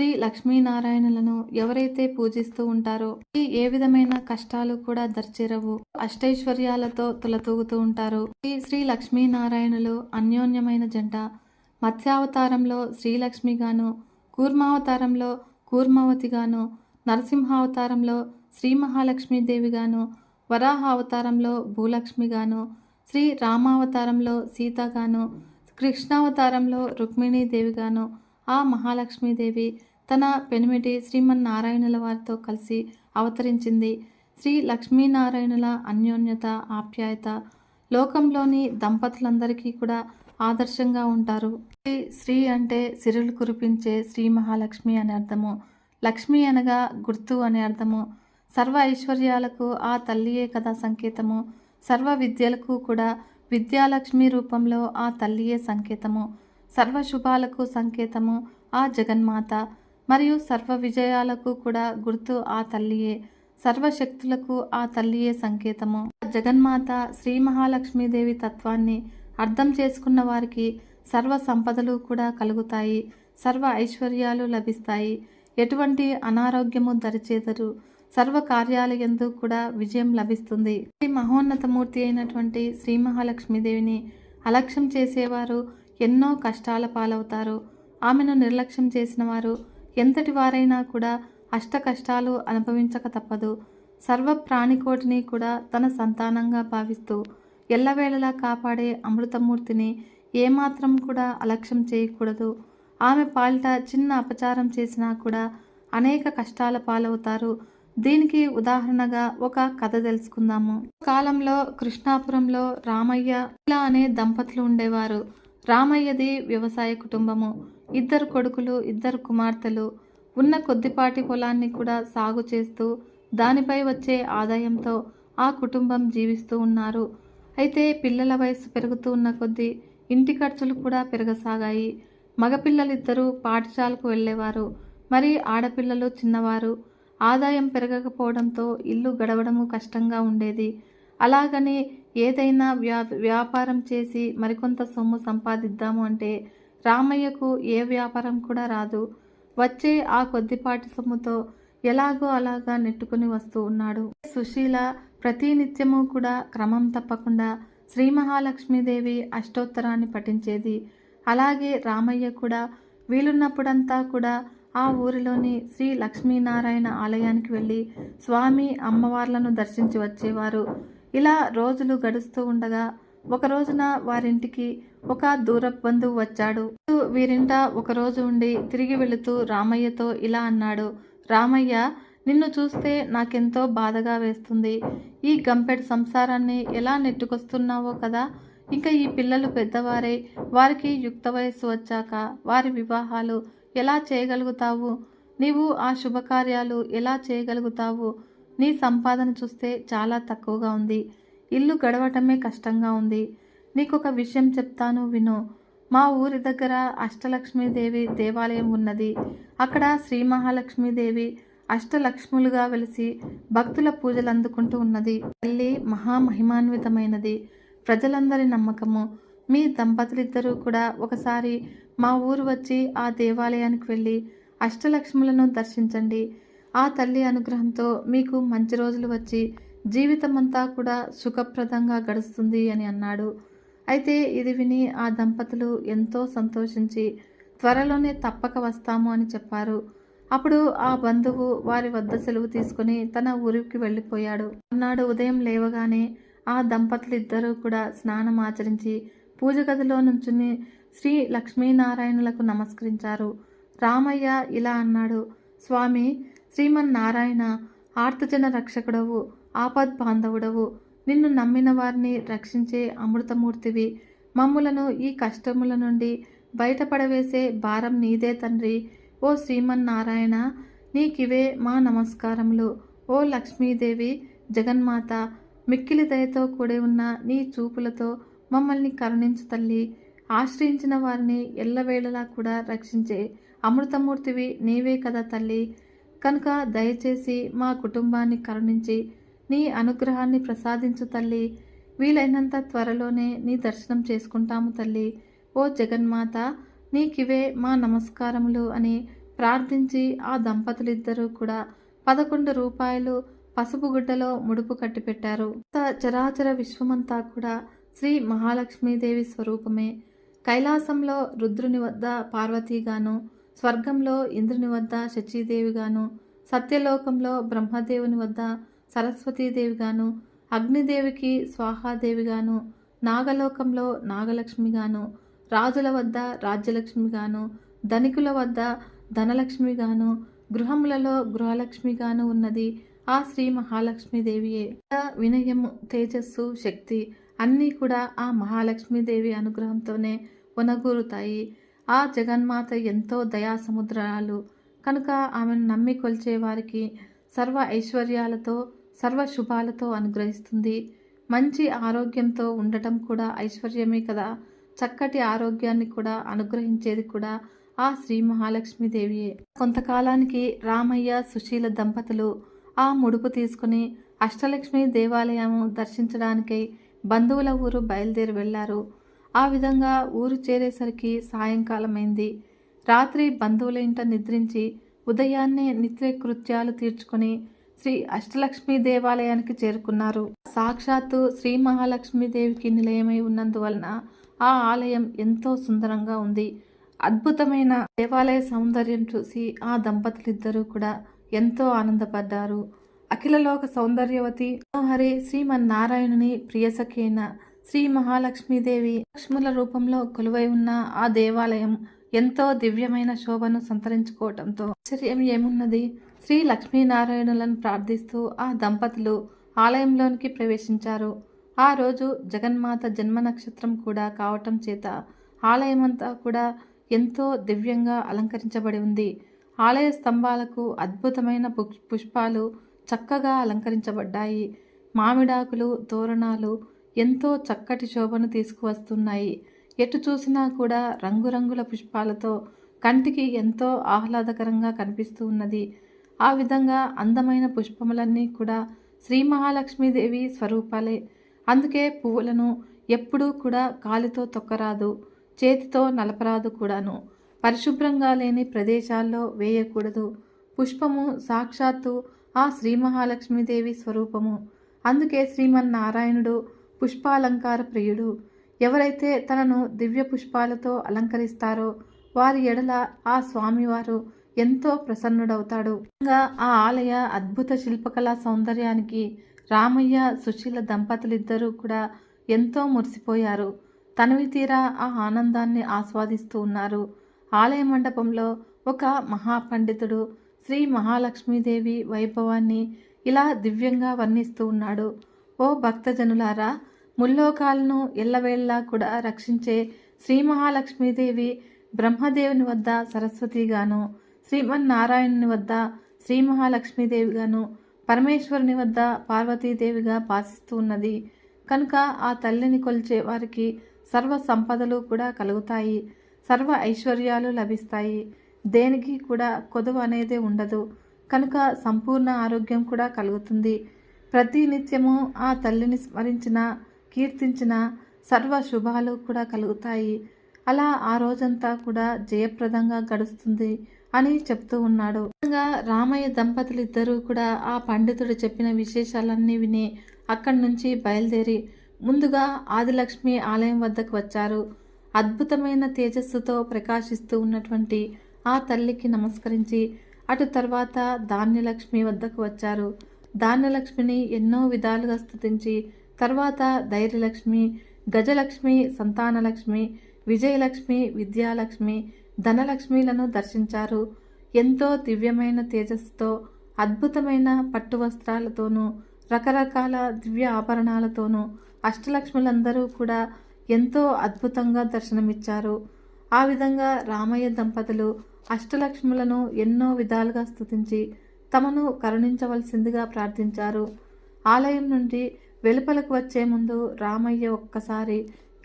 శ్రీ లక్ష్మీనారాయణులను ఎవరైతే పూజిస్తూ ఉంటారో ఈ ఏ విధమైన కష్టాలు కూడా దర్చేరవు. అష్టైశ్వర్యాలతో తులతూగుతూ ఉంటారు. ఈ శ్రీ లక్ష్మీనారాయణులు అన్యోన్యమైన జంట. మత్స్యావతారంలో శ్రీలక్ష్మిగాను కూర్మావతారంలో కూర్మావతిగాను నరసింహావతారంలో శ్రీ మహాలక్ష్మీదేవిగాను వరాహ అవతారంలో భూలక్ష్మిగాను శ్రీ రామావతారంలో సీతగాను కృష్ణావతారంలో రుక్మిణీదేవిగాను ఆ మహాలక్ష్మీదేవి తన పెనిమిటి శ్రీమన్నారాయణుల వారితో కలిసి అవతరించింది. శ్రీ లక్ష్మీనారాయణుల అన్యోన్యత ఆప్యాయత లోకంలోని దంపతులందరికీ కూడా ఆదర్శంగా ఉంటారు. శ్రీ శ్రీ అంటే సిరులు కురిపించే శ్రీ మహాలక్ష్మి అనే అర్థము. లక్ష్మి అనగా గుర్తు అనే అర్థము. సర్వ ఐశ్వర్యాలకు ఆ తల్లియే కదా సంకేతము. సర్వ విద్యలకు కూడా విద్యాలక్ష్మి రూపంలో ఆ తల్లియే సంకేతము. సర్వ శుభాలకు సంకేతము ఆ జగన్మాత. మరియు సర్వ విజయాలకు కూడా గుర్తు ఆ తల్లియే. సర్వశక్తులకు ఆ తల్లియే సంకేతము. జగన్మాత శ్రీ మహాలక్ష్మీదేవి తత్వాన్ని అర్థం చేసుకున్న వారికి సర్వ సంపదలు కూడా కలుగుతాయి. సర్వ ఐశ్వర్యాలు లభిస్తాయి. ఎటువంటి అనారోగ్యము దరిచేదరు. సర్వ కార్యాలయందు కూడా విజయం లభిస్తుంది. శ్రీ మహోన్నతమూర్తి అయినటువంటి శ్రీ మహాలక్ష్మీదేవిని అలక్ష్యం చేసేవారు ఎన్నో కష్టాల పాలవుతారు. ఆమెను నిర్లక్ష్యం చేసిన వారు ఎంతటి వారైనా కూడా అష్ట కష్టాలు అనుభవించక తప్పదు. సర్వ ప్రాణికోటిని కూడా తన సంతానంగా భావిస్తూ ఎల్లవేళలా కాపాడే అమృతమూర్తిని ఏమాత్రం కూడా అలక్ష్యం చేయకూడదు. ఆమె పాలిట చిన్న అపచారం చేసినా కూడా అనేక కష్టాల పాలవుతారు. దీనికి ఉదాహరణగా ఒక కథ తెలుసుకుందాము. కాలంలో కృష్ణాపురంలో రామయ్య ఇలా అనే దంపతులు ఉండేవారు. రామయ్యది వ్యవసాయ కుటుంబము. ఇద్దరు కొడుకులు ఇద్దరు కుమార్తెలు ఉన్న కొద్దిపాటి పొలాన్ని కూడా సాగు చేస్తూ దానిపై వచ్చే ఆదాయంతో ఆ కుటుంబం జీవిస్తూ ఉన్నారు. అయితే పిల్లల వయసు పెరుగుతూ ఉన్న కొద్దీ ఇంటి ఖర్చులు కూడా పెరగసాగాయి. మగపిల్లలిద్దరూ పాఠశాలకు వెళ్ళేవారు. మరి ఆడపిల్లలు చిన్నవారు. ఆదాయం పెరగకపోవడంతో ఇల్లు గడవడము కష్టంగా ఉండేది. అలాగని ఏదైనా వ్యా వ్యాపారం చేసి మరికొంత సొమ్ము సంపాదిద్దాము అంటే రామయ్యకు ఏ వ్యాపారం కూడా రాదు. వచ్చే ఆ కొద్దిపాటి సొమ్ముతో ఎలాగో అలాగా నెట్టుకుని వస్తూ ఉన్నాడు. సుశీల ప్రతినిత్యము కూడా క్రమం తప్పకుండా శ్రీ మహాలక్ష్మీదేవి అష్టోత్తరాన్ని పఠించేది. అలాగే రామయ్య కూడా వీలున్నప్పుడంతా కూడా ఆ ఊరిలోని శ్రీ లక్ష్మీనారాయణ ఆలయానికి వెళ్ళి స్వామి అమ్మవార్లను దర్శించి వచ్చేవారు. ఇలా రోజులు గడుస్తూ ఉండగా ఒక రోజున వారింటికి ఒక దూర బంధువు వచ్చాడు. వీరింట ఒక రోజు ఉండి తిరిగి వెళుతూ రామయ్యతో ఇలా అన్నాడు రామయ్య నిన్ను చూస్తే నాకెంతో బాధగా వేస్తుంది. ఈ గంపెడ్ సంసారాన్ని ఎలా నెట్టుకొస్తున్నావో కదా? ఇంకా ఈ పిల్లలు పెద్దవారే వారికి యుక్త వయస్సు వచ్చాక వారి వివాహాలు ఎలా చేయగలుగుతావు? నీవు ఆ శుభకార్యాలు ఎలా చేయగలుగుతావు? నీ సంపాదన చూస్తే చాలా తక్కువగా ఉంది. ఇల్లు గడవటమే కష్టంగా ఉంది. నీకు ఒక విషయం చెప్తాను విను. మా ఊరి దగ్గర అష్టలక్ష్మీదేవి దేవాలయం ఉన్నది. అక్కడ శ్రీ మహాలక్ష్మీదేవి అష్టలక్ష్ములుగా వెలిసి భక్తుల పూజలు అందుకుంటూ ఉన్నది. తల్లి మహామహిమాన్వితమైనది. ప్రజలందరి నమ్మకము. మీ దంపతులిద్దరూ కూడా ఒకసారి మా ఊరు వచ్చి ఆ దేవాలయానికి వెళ్ళి అష్టలక్ష్ములను దర్శించండి. ఆ తల్లి అనుగ్రహంతో మీకు మంచి రోజులు వచ్చి జీవితమంతా కూడా సుఖప్రదంగా గడుస్తుంది అని అన్నాడు. అయితే ఇది విని ఆ దంపతులు ఎంతో సంతోషించి త్వరలోనే తప్పక వస్తాము అని చెప్పారు. అప్పుడు ఆ బంధువు వారి వద్ద సెలవు తీసుకుని తన ఊరికి వెళ్ళిపోయాడు. అన్నాడు ఉదయం లేవగానే ఆ దంపతులిద్దరూ కూడా స్నానం ఆచరించి పూజ గదిలో నుంచుని శ్రీ లక్ష్మీనారాయణులకు నమస్కరించారు. రామయ్య ఇలా అన్నాడు స్వామి శ్రీమన్నారాయణ ఆర్తజన రక్షకుడవు. ఆపద్ బాంధవుడవు నిన్ను నమ్మిన వారిని రక్షించే అమృతమూర్తివి. మమ్ములను ఈ కష్టముల నుండి బయటపడవేసే భారం నీదే తండ్రి. ఓ శ్రీమన్నారాయణ నీకివే మా నమస్కారములు. ఓ లక్ష్మీదేవి జగన్మాత మిక్కిలి దయతో కూడి ఉన్న నీ చూపులతో మమ్మల్ని కరుణించు తల్లి. ఆశ్రయించిన వారిని ఎల్లవేళలా కూడా రక్షించే అమృతమూర్తివి నీవే కదా తల్లి. కనుక దయచేసి మా కుటుంబాన్ని కరుణించి నీ అనుగ్రహాన్ని ప్రసాదించు తల్లి. వీలైనంత త్వరలోనే నీ దర్శనం చేసుకుంటాము తల్లి. ఓ జగన్మాత నీకివే మా నమస్కారములు అని ప్రార్థించి ఆ దంపతులిద్దరూ కూడా పదకొండు రూపాయలు పసుపు గుడ్డలో ముడుపు కట్టిపెట్టారు. చరాచర విశ్వమంతా కూడా శ్రీ మహాలక్ష్మీదేవి స్వరూపమే. కైలాసంలో రుద్రుని వద్ద పార్వతీగాను స్వర్గంలో ఇంద్రుని వద్ద శచీదేవిగాను సత్యలోకంలో బ్రహ్మదేవుని వద్ద సరస్వతీదేవిగాను అగ్నిదేవికి స్వాహాదేవిగాను నాగలోకంలో నాగలక్ష్మిగాను రాజుల వద్ద రాజ్యలక్ష్మిగాను ధనికుల వద్ద ధనలక్ష్మిగాను గృహములలో గృహలక్ష్మిగాను ఉన్నది ఆ శ్రీ మహాలక్ష్మీదేవియే. వినయము తేజస్సు శక్తి అన్నీ కూడా ఆ మహాలక్ష్మీదేవి అనుగ్రహంతోనే ఉనగూరుతాయి ఆ జగన్మాత ఎంతో దయా సముద్రాలు కనుక ఆమెను నమ్మి కొలిచే వారికి సర్వ ఐశ్వర్యాలతో సర్వ శుభాలతో అనుగ్రహిస్తుంది. మంచి ఆరోగ్యంతో ఉండటం కూడా ఐశ్వర్యమే కదా. చక్కటి ఆరోగ్యాన్ని కూడా అనుగ్రహించేది కూడా ఆ శ్రీ మహాలక్ష్మీదేవియే. కొంతకాలానికి రామయ్య సుశీల దంపతులు ఆ ముడుపు తీసుకుని అష్టలక్ష్మి దేవాలయం దర్శించడానికై బంధువుల ఊరు బయలుదేరి వెళ్ళారు. ఆ విధంగా ఊరు చేరేసరికి సాయంకాలమైంది. రాత్రి బంధువుల ఇంట నిద్రించి ఉదయాన్నే నిత్య కృత్యాలు తీర్చుకొని శ్రీ అష్టలక్ష్మి దేవాలయానికి చేరుకున్నారు. సాక్షాత్తు శ్రీ మహాలక్ష్మీదేవికి నిలయమై ఉన్నందువలన ఆ ఆలయం ఎంతో సుందరంగా ఉంది. అద్భుతమైన దేవాలయ సౌందర్యం చూసి ఆ దంపతులిద్దరూ కూడా ఎంతో ఆనందపడ్డారు. అఖిలలోక సౌందర్యవతి మనోహరి శ్రీమన్నారాయణుని ప్రియసఖైన శ్రీ మహాలక్ష్మీదేవి లక్ష్ముల రూపంలో కొలువై ఉన్న ఆ దేవాలయం ఎంతో దివ్యమైన శోభను సంతరించుకోవటంతో ఆశ్చర్యం ఏమున్నది? శ్రీ లక్ష్మీనారాయణులను ప్రార్థిస్తూ ఆ దంపతులు ఆలయంలోనికి ప్రవేశించారు. ఆ రోజు జగన్మాత జన్మ నక్షత్రం కూడా కావటం చేత ఆలయమంతా కూడా ఎంతో దివ్యంగా అలంకరించబడి ఉంది. ఆలయ స్తంభాలకు అద్భుతమైన పుష్- పుష్పాలు చక్కగా అలంకరించబడ్డాయి. మామిడాకులు తోరణాలు ఎంతో చక్కటి శోభను తీసుకువస్తున్నాయి. ఎటు చూసినా కూడా రంగురంగుల పుష్పాలతో కంటికి ఎంతో ఆహ్లాదకరంగా కనిపిస్తూ ఉన్నది. ఆ విధంగా అందమైన పుష్పములన్నీ కూడా శ్రీ మహాలక్ష్మీదేవి స్వరూపాలే. అందుకే పువ్వులను ఎప్పుడూ కూడా కాలితో తొక్కరాదు చేతితో నలపరాదు కూడాను. పరిశుభ్రంగా లేని ప్రదేశాల్లో వేయకూడదు. పుష్పము సాక్షాత్తు ఆ శ్రీ మహాలక్ష్మీదేవి స్వరూపము. అందుకే శ్రీమన్నారాయణుడు పుష్పాలంకార ప్రియుడు. ఎవరైతే తనను దివ్య పుష్పాలతో అలంకరిస్తారో వారి ఎడల ఆ స్వామివారు ఎంతో ప్రసన్నుడవుతాడు. ఇంకా ఆ ఆలయ అద్భుత శిల్పకళా సౌందర్యానికి రామయ్య సుశీల దంపతులిద్దరూ కూడా ఎంతో మురిసిపోయారు. తనవి తీరా ఆ ఆనందాన్ని ఆస్వాదిస్తూ ఉన్నారు. ఆలయ మండపంలో ఒక మహాపండితుడు శ్రీ మహాలక్ష్మీదేవి వైభవాన్ని ఇలా దివ్యంగా వర్ణిస్తూ ఉన్నాడు. ఓ భక్తజనులారా ముల్లోకాలను ఎల్లవేళలా కూడా రక్షించే శ్రీ మహాలక్ష్మీదేవి బ్రహ్మదేవుని వద్ద సరస్వతిగాను. శ్రీమన్నారాయణుని వద్ద శ్రీ మహాలక్ష్మీదేవిగాను పరమేశ్వరుని వద్ద పార్వతీదేవిగా భాసిస్తూ ఉన్నది. కనుక ఆ తల్లిని కొలిచే వారికి సర్వ సంపదలు కూడా కలుగుతాయి సర్వ ఐశ్వర్యాలు లభిస్తాయి. దేనికి కూడా కొదువ అనేది ఉండదు. కనుక సంపూర్ణ ఆరోగ్యం కూడా కలుగుతుంది. ప్రతి నిత్యము ఆ తల్లిని స్మరించిన కీర్తించిన సర్వ శుభాలు కూడా కలుగుతాయి. అలా ఆ రోజంతా కూడా జయప్రదంగా గడుస్తుంది. అని చెప్తూ ఉన్నాడు. రామయ్య దంపతులు ఇద్దరూ కూడా ఆ పండితుడు చెప్పిన విశేషాలన్నీ విని అక్కడి నుంచి బయలుదేరి ముందుగా ఆదిలక్ష్మి ఆలయం వద్దకు వచ్చారు. అద్భుతమైన తేజస్సుతో ప్రకాశిస్తూ ఉన్నటువంటి ఆ తల్లికి నమస్కరించి అటు తర్వాత ధాన్యలక్ష్మి వద్దకు వచ్చారు. ధాన్యలక్ష్మిని ఎన్నో విధాలుగా స్తుతించి తర్వాత ధైర్యలక్ష్మి గజలక్ష్మి సంతానలక్ష్మి విజయలక్ష్మి విద్యాలక్ష్మి ధనలక్ష్మిలను దర్శించారు. ఎంతో దివ్యమైన తేజస్సుతో అద్భుతమైన పట్టు వస్త్రాలతోనూ రకరకాల దివ్య ఆభరణాలతోనూ అష్టలక్ష్ములందరూ కూడా ఎంతో అద్భుతంగా దర్శనమిచ్చారు. ఆ విధంగా రామయ్య దంపతులు అష్టలక్ష్ములను ఎన్నో విధాలుగా స్తుతించి తమను కరుణించవలసిందిగా ప్రార్థించారు. ఆలయం నుండి వెలుపలకు వచ్చే ముందు రామయ్య ఒక్కసారి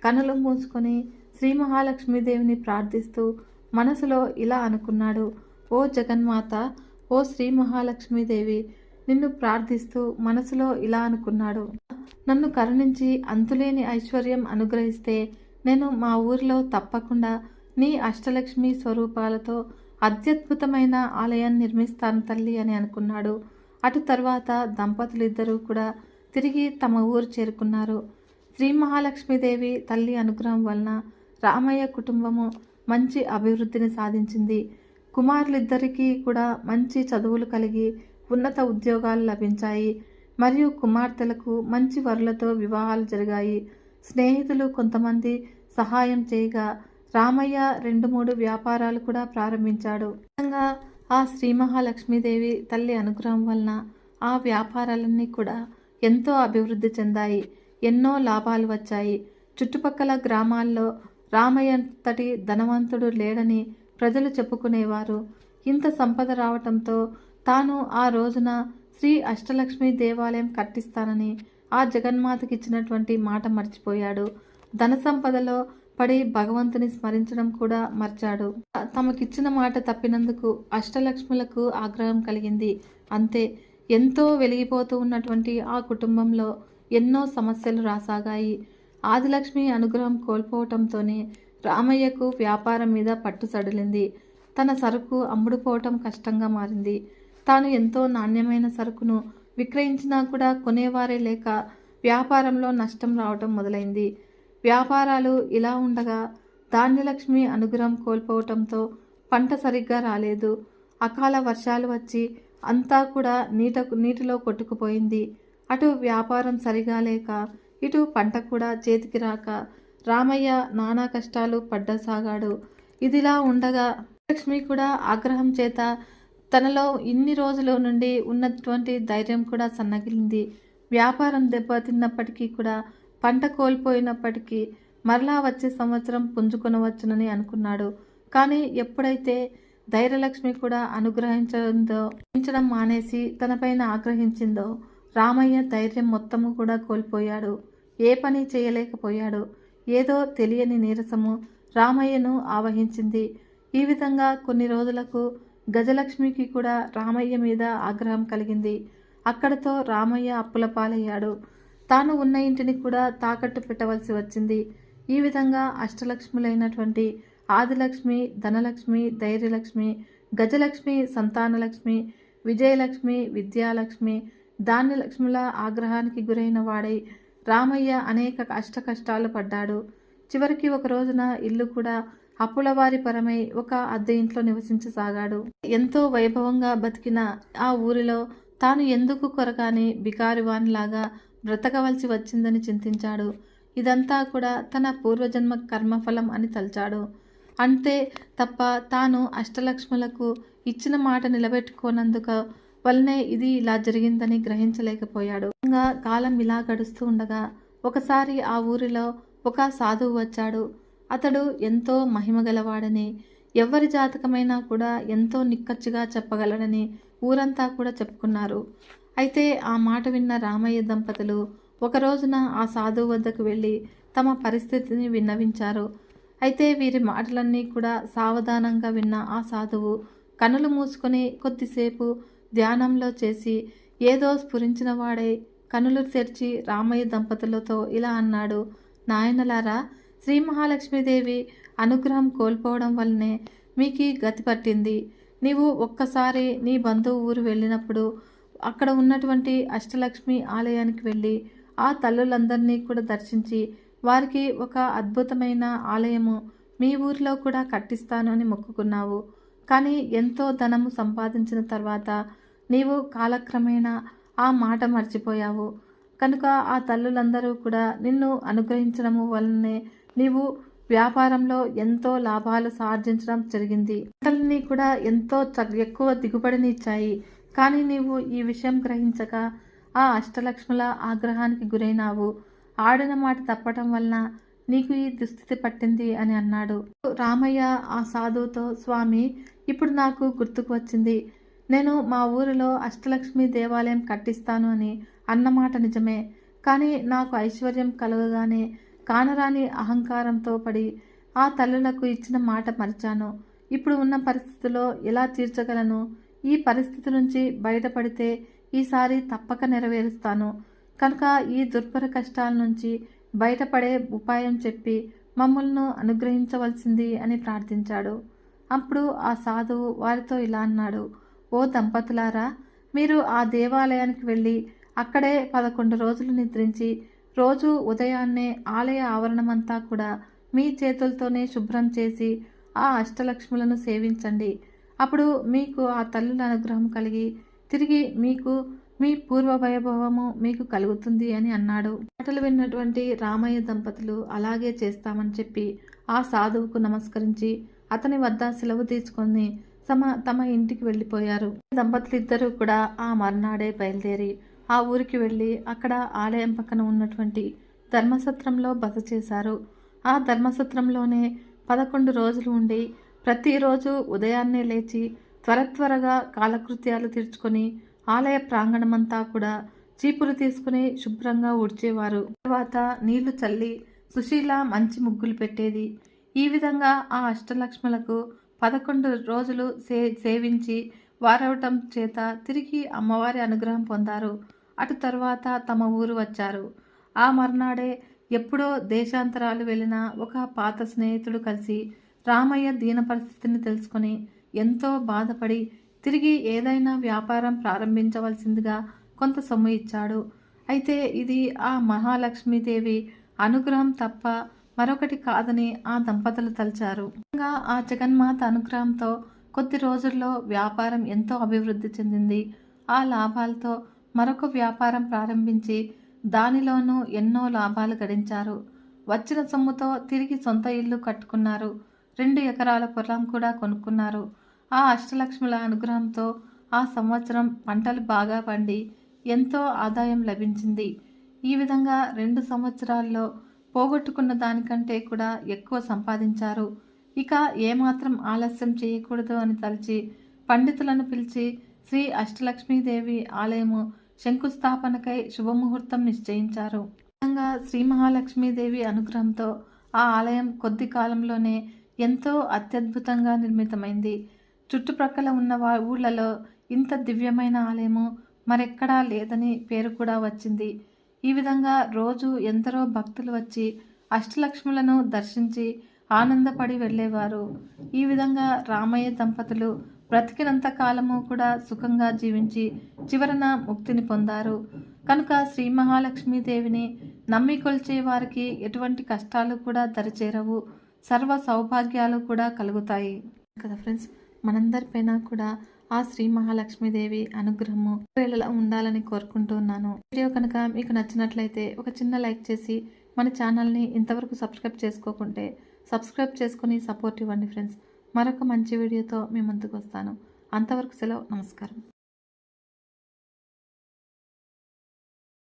కనులు మూసుకొని శ్రీ మహాలక్ష్మీదేవిని ప్రార్థిస్తూ మనసులో ఇలా అనుకున్నాడు. ఓ జగన్మాత ఓ శ్రీ మహాలక్ష్మీదేవి నిన్ను ప్రార్థిస్తూ మనసులో ఇలా అనుకున్నాడు. నన్ను కరుణించి అంతులేని ఐశ్వర్యం అనుగ్రహిస్తే నేను మా ఊరిలో తప్పకుండా నీ అష్టలక్ష్మి స్వరూపాలతో అత్యద్భుతమైన ఆలయాన్ని నిర్మిస్తాను తల్లి అని అనుకున్నాడు. అటు తర్వాత దంపతులిద్దరూ కూడా తిరిగి తమ ఊరు చేరుకున్నారు. శ్రీ మహాలక్ష్మీదేవి తల్లి అనుగ్రహం వలన రామయ్య కుటుంబము మంచి అభివృద్ధిని సాధించింది. కుమారులిద్దరికీ కూడా మంచి చదువులు కలిగి ఉన్నత ఉద్యోగాలు లభించాయి. మరియు కుమార్తెలకు మంచి వరులతో వివాహాలు జరిగాయి. స్నేహితులు కొంతమంది సహాయం చేయగా రామయ్య రెండు మూడు వ్యాపారాలు కూడా ప్రారంభించాడు. నిజంగా ఆ శ్రీ మహాలక్ష్మీదేవి తల్లి అనుగ్రహం వలన ఆ వ్యాపారాలన్నీ కూడా ఎంతో అభివృద్ధి చెందాయి. ఎన్నో లాభాలు వచ్చాయి. చుట్టుపక్కల గ్రామాల్లో రామయ్యంతటి ధనవంతుడు లేడని ప్రజలు చెప్పుకునేవారు. ఇంత సంపద రావటంతో తాను ఆ రోజున శ్రీ అష్టలక్ష్మి దేవాలయం కట్టిస్తానని ఆ జగన్మాతకి ఇచ్చినటువంటి మాట మర్చిపోయాడు. ధన సంపదలో పడి భగవంతుని స్మరించడం కూడా మర్చాడు. తమకిచ్చిన మాట తప్పినందుకు అష్టలక్ష్ములకు ఆగ్రహం కలిగింది. అంతే ఎంతో వెలిగిపోతూ ఉన్నటువంటి ఆ కుటుంబంలో ఎన్నో సమస్యలు రాసాగాయి. ఆదిలక్ష్మి అనుగ్రహం కోల్పోవటంతోనే రామయ్యకు వ్యాపారం మీద పట్టు సడలింది. తన సరుకు అమ్ముడుపోవటం కష్టంగా మారింది. తాను ఎంతో నాణ్యమైన సరుకును విక్రయించినా కూడా కొనేవారే లేక వ్యాపారంలో నష్టం రావటం మొదలైంది. వ్యాపారాలు ఇలా ఉండగా ధాన్యలక్ష్మి అనుగ్రహం కోల్పోవటంతో పంట సరిగ్గా రాలేదు. అకాల వర్షాలు వచ్చి అంతా కూడా నీట నీటిలో కొట్టుకుపోయింది. అటు వ్యాపారం సరిగా లేక ఇటు పంట కూడా చేతికి రాక రామయ్య నానా కష్టాలు పడ్డసాగాడు ఇదిలా ఉండగా లక్ష్మి కూడా ఆగ్రహం చేత తనలో ఇన్ని రోజుల నుండి ఉన్నటువంటి ధైర్యం కూడా సన్నగిలింది. వ్యాపారం దెబ్బతిన్నప్పటికీ కూడా పంట కోల్పోయినప్పటికీ మరలా వచ్చే సంవత్సరం పుంజుకొనవచ్చునని అనుకున్నాడు. కానీ ఎప్పుడైతే ధైర్యలక్ష్మి కూడా అనుగ్రహించడంతో మానేసి తనపైన ఆగ్రహించిందో రామయ్య ధైర్యం మొత్తము కూడా కోల్పోయాడు. ఏ పని చేయలేకపోయాడు. ఏదో తెలియని నీరసము రామయ్యను ఆవహించింది. ఈ విధంగా కొన్ని రోజులకు గజలక్ష్మికి కూడా రామయ్య మీద ఆగ్రహం కలిగింది. అక్కడితో రామయ్య అప్పుల పాలయ్యాడు. తాను ఉన్న ఇంటిని కూడా తాకట్టు పెట్టవలసి వచ్చింది. ఈ విధంగా అష్టలక్ష్ములైనటువంటి ఆదిలక్ష్మి ధనలక్ష్మి ధైర్యలక్ష్మి గజలక్ష్మి సంతానలక్ష్మి విజయలక్ష్మి విద్యాలక్ష్మి ధాన్యలక్ష్ముల ఆగ్రహానికి గురైన వాడై రామయ్య అనేక కష్ట కష్టాలు పడ్డాడు. చివరికి ఒక రోజున ఇల్లు కూడా అప్పులవారి పరమై ఒక అద్దె ఇంట్లో నివసించసాగాడు. ఎంతో వైభవంగా బతికిన ఆ ఊరిలో తాను ఎందుకు కొరకాని బికారివానిలాగా బ్రతకవలసి వచ్చిందని చింతించాడు. ఇదంతా కూడా తన పూర్వజన్మ కర్మఫలం అని తలచాడు. అంతే తప్ప తాను అష్టలక్ష్ములకు ఇచ్చిన మాట నిలబెట్టుకోనందుకు వల్లనే ఇది ఇలా జరిగిందని గ్రహించలేకపోయాడు. ఇంకా కాలం ఇలా గడుస్తూ ఉండగా ఒకసారి ఆ ఊరిలో ఒక సాధువు వచ్చాడు. అతడు ఎంతో మహిమగలవాడని ఎవరి జాతకమైనా కూడా ఎంతో నిక్కచ్చిగా చెప్పగలడని ఊరంతా కూడా చెప్పుకున్నారు. అయితే ఆ మాట విన్న రామయ్య దంపతులు ఒక రోజున ఆ సాధువు వద్దకు వెళ్ళి తమ పరిస్థితిని విన్నవించారు. అయితే వీరి మాటలన్నీ కూడా సావధానంగా విన్న ఆ సాధువు కనులు మూసుకొని కొద్దిసేపు ధ్యానంలో చేసి ఏదో స్ఫురించిన వాడై కనులు తెరిచి రామయ్య దంపతులతో ఇలా అన్నాడు. నాయనలారా శ్రీ మహాలక్ష్మీదేవి అనుగ్రహం కోల్పోవడం వల్లనే మీకు ఈ గతి పట్టింది. నీవు ఒక్కసారి నీ బంధువు ఊరు వెళ్ళినప్పుడు అక్కడ ఉన్నటువంటి అష్టలక్ష్మి ఆలయానికి వెళ్ళి ఆ తల్లులందరినీ కూడా దర్శించి వారికి ఒక అద్భుతమైన ఆలయము మీ ఊరిలో కూడా కట్టిస్తాను అని మొక్కుకున్నావు. కానీ ఎంతో ధనము సంపాదించిన తర్వాత నీవు కాలక్రమేణా ఆ మాట మర్చిపోయావు. కనుక ఆ తల్లులందరూ కూడా నిన్ను అనుగ్రహించడము వలనే నీవు వ్యాపారంలో ఎంతో లాభాలు సార్జించడం జరిగింది. పంటలన్నీ కూడా ఎంతో చ- ఎక్కువ దిగుబడిని ఇచ్చాయి కానీ నీవు ఈ విషయం గ్రహించక ఆ అష్టలక్ష్ముల ఆగ్రహానికి గురైనావు. ఆడిన మాట తప్పటం వలన నీకు ఈ దుస్థితి పట్టింది అని అన్నాడు. రామయ్య ఆ సాధువుతో స్వామి ఇప్పుడు నాకు గుర్తుకు వచ్చింది. నేను మా ఊరిలో అష్టలక్ష్మి దేవాలయం కట్టిస్తాను అని అన్నమాట నిజమే. కానీ నాకు ఐశ్వర్యం కలగగానే కానరాని అహంకారంతో పడి ఆ తల్లులకు ఇచ్చిన మాట మరిచాను. ఇప్పుడు ఉన్న పరిస్థితిలో ఎలా తీర్చగలను? ఈ పరిస్థితి నుంచి బయటపడితే ఈసారి తప్పక నెరవేరుస్తాను. కనుక ఈ దుర్భర కష్టాల నుంచి బయటపడే ఉపాయం చెప్పి మమ్మల్ని అనుగ్రహించవలసింది అని ప్రార్థించాడు. అప్పుడు ఆ సాధువు వారితో ఇలా అన్నాడు. ఓ దంపతులారా మీరు ఆ దేవాలయానికి వెళ్ళి అక్కడే పదకొండు రోజులు నిద్రించి రోజు ఉదయాన్నే ఆలయ ఆవరణమంతా కూడా మీ చేతులతోనే శుభ్రం చేసి ఆ అష్టలక్ష్ములను సేవించండి. అప్పుడు మీకు ఆ తల్లుల అనుగ్రహం కలిగి తిరిగి మీకు మీ పూర్వ వైభవము మీకు కలుగుతుంది అని అన్నాడు. మాటలు విన్నటువంటి రామయ్య దంపతులు అలాగే చేస్తామని చెప్పి ఆ సాధువుకు నమస్కరించి అతని వద్ద సెలవు తీసుకొని తమ తమ ఇంటికి వెళ్ళిపోయారు. దంపతులు ఇద్దరు కూడా ఆ మర్నాడే బయలుదేరి ఆ ఊరికి వెళ్ళి అక్కడ ఆలయం పక్కన ఉన్నటువంటి ధర్మసత్రంలో బస చేశారు. ఆ ధర్మసత్రంలోనే పదకొండు రోజులు ఉండి ప్రతిరోజు ఉదయాన్నే లేచి త్వర త్వరగా కాలకృత్యాలు తీర్చుకొని ఆలయ ప్రాంగణమంతా కూడా చీపులు తీసుకుని శుభ్రంగా ఊడ్చేవారు. తర్వాత నీళ్ళు చల్లి సుశీల మంచి ముగ్గులు పెట్టేది. ఈ విధంగా ఆ అష్టలక్ష్ములకు పదకొండు రోజులు సే సేవించి వారవటం చేత తిరిగి అమ్మవారి అనుగ్రహం పొందారు. అటు తర్వాత తమ ఊరు వచ్చారు. ఆ మర్నాడే ఎప్పుడో దేశాంతరాలు వెళ్ళిన ఒక పాత స్నేహితుడు కలిసి రామయ్య దీన పరిస్థితిని తెలుసుకొని ఎంతో బాధపడి తిరిగి ఏదైనా వ్యాపారం ప్రారంభించవలసిందిగా కొంత సొమ్ము ఇచ్చాడు. అయితే ఇది ఆ మహాలక్ష్మీదేవి అనుగ్రహం తప్ప మరొకటి కాదని ఆ దంపతులు తలిచారు. ఆ జగన్మాత అనుగ్రహంతో కొద్ది రోజుల్లో వ్యాపారం ఎంతో అభివృద్ధి చెందింది. ఆ లాభాలతో మరొక వ్యాపారం ప్రారంభించి దానిలోనూ ఎన్నో లాభాలు గడించారు. వచ్చిన సొమ్ముతో తిరిగి సొంత ఇల్లు కట్టుకున్నారు. రెండు ఎకరాల పొలం కూడా కొనుక్కున్నారు. ఆ అష్టలక్ష్ముల అనుగ్రహంతో ఆ సంవత్సరం పంటలు బాగా పండి ఎంతో ఆదాయం లభించింది. ఈ విధంగా రెండు సంవత్సరాల్లో పోగొట్టుకున్న దానికంటే కూడా ఎక్కువ సంపాదించారు. ఇక ఏమాత్రం ఆలస్యం చేయకూడదు అని తలిచి పండితులను పిలిచి శ్రీ అష్టలక్ష్మీదేవి ఆలయము శంకుస్థాపనకై శుభముహూర్తం నిశ్చయించారు. విధంగా శ్రీ మహాలక్ష్మీదేవి అనుగ్రహంతో ఆ ఆలయం కొద్ది కాలంలోనే ఎంతో అత్యద్భుతంగా నిర్మితమైంది. చుట్టుప్రక్కల ఉన్న వా ఊళ్ళలో ఇంత దివ్యమైన ఆలయము మరెక్కడా లేదని పేరు కూడా వచ్చింది. ఈ విధంగా రోజు ఎందరో భక్తులు వచ్చి అష్టలక్ష్ములను దర్శించి ఆనందపడి వెళ్ళేవారు. ఈ విధంగా రామయ్య దంపతులు బ్రతికినంత కాలము కూడా సుఖంగా జీవించి చివరన ముక్తిని పొందారు. కనుక శ్రీ మహాలక్ష్మీదేవిని నమ్మి కొలిచే వారికి ఎటువంటి కష్టాలు కూడా దరిచేరవు. సర్వ సౌభాగ్యాలు కూడా కలుగుతాయి. కదా ఫ్రెండ్స్ మనందరిపైన కూడా ఆ శ్రీ మహాలక్ష్మీదేవి అనుగ్రహము వేళలా ఉండాలని కోరుకుంటున్నాను వీడియో కనుక మీకు నచ్చినట్లయితే ఒక చిన్న లైక్ చేసి మన ఛానల్ని ఇంతవరకు సబ్స్క్రైబ్ చేసుకోకుంటే సబ్స్క్రైబ్ చేసుకుని సపోర్ట్ ఇవ్వండి ఫ్రెండ్స్. మరొక మంచి వీడియోతో మీ ముందుకు వస్తాను. అంతవరకు సెలవు. నమస్కారం.